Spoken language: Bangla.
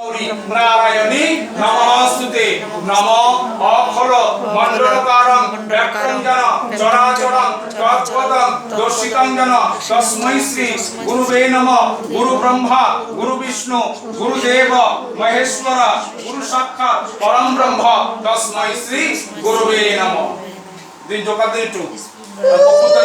নারায়ণী নমস্তুতে। নম অখল মণ্ডলকারং ব্যাক্রঞ্জন চরাচরং তৎপদং দর্শিতঞ্জন। তস্মৈ শ্রী গুরুবে নম। গুরু ব্রহ্মা, গুরু বিষ্ণু গুরুদেব মহেশ্বর, গুরু সাক্ষাৎ, পরম ব্রহ্ম। তস্মৈ শ্রী গুরুবে নম। দিন জোকা একটু। পক্ষ